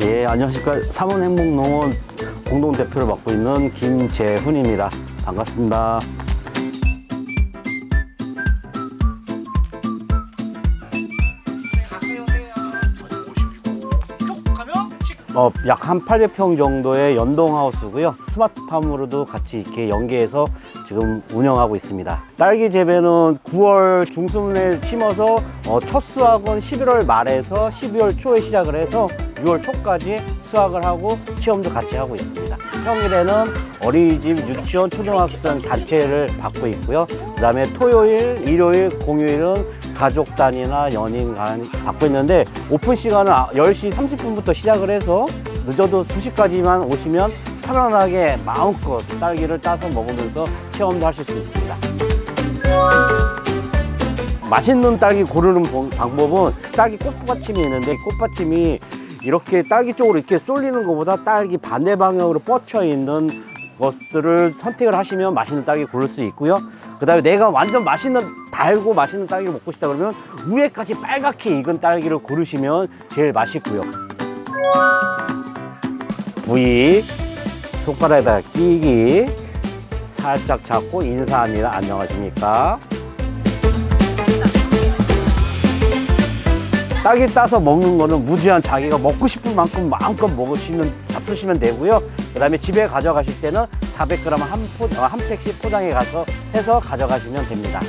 예, 안녕하십니까. 삼원 행복농원 공동 대표를 맡고 있는 김재훈입니다. 반갑습니다. 어, 약 한 800평 정도의 연동하우스고요. 스마트팜으로도 같이 이렇게 연계해서 지금 운영하고 있습니다. 딸기 재배는 9월 중순에 심어서 어, 첫 수확은 11월 말에서 12월 초에 시작을 해서 6월 초까지 수확을 하고 체험도 같이 하고 있습니다. 평일에는 어린이집, 유치원, 초등학생 단체를 받고 있고요. 그 다음에 토요일, 일요일, 공휴일은 가족 단위나 연인 간 받고 있는데 오픈 시간은 10시 30분부터 시작을 해서 늦어도 2시까지만 오시면 편안하게 마음껏 딸기를 따서 먹으면서 체험도 하실 수 있습니다. 맛있는 딸기 고르는 방- 방법은 딸기 꽃받침이 있는데 꽃받침이 이렇게 딸기 쪽으로 이렇게 쏠리는 것보다 딸기 반대 방향으로 뻗쳐 있는 것들을 선택을 하시면 맛있는 딸기 고를 수 있고요. 그 다음에 내가 완전 맛있는 달고 맛있는 딸기를 먹고 싶다 그러면 위에까지 빨갛게 익은 딸기를 고르시면 제일 맛있고요. 부위 손가락에다 끼기 살짝 잡고 인사합니다. 안녕하십니까? 딸기 따서 먹는 거는 무제한 자기가 먹고 싶은 만큼 마음껏 먹으시면 잡수시면 되고요. 그다음에 집에 가져가실 때는 400g 한, 포, 어, 한 팩씩 포장해 가서 해서 가져가시면 됩니다.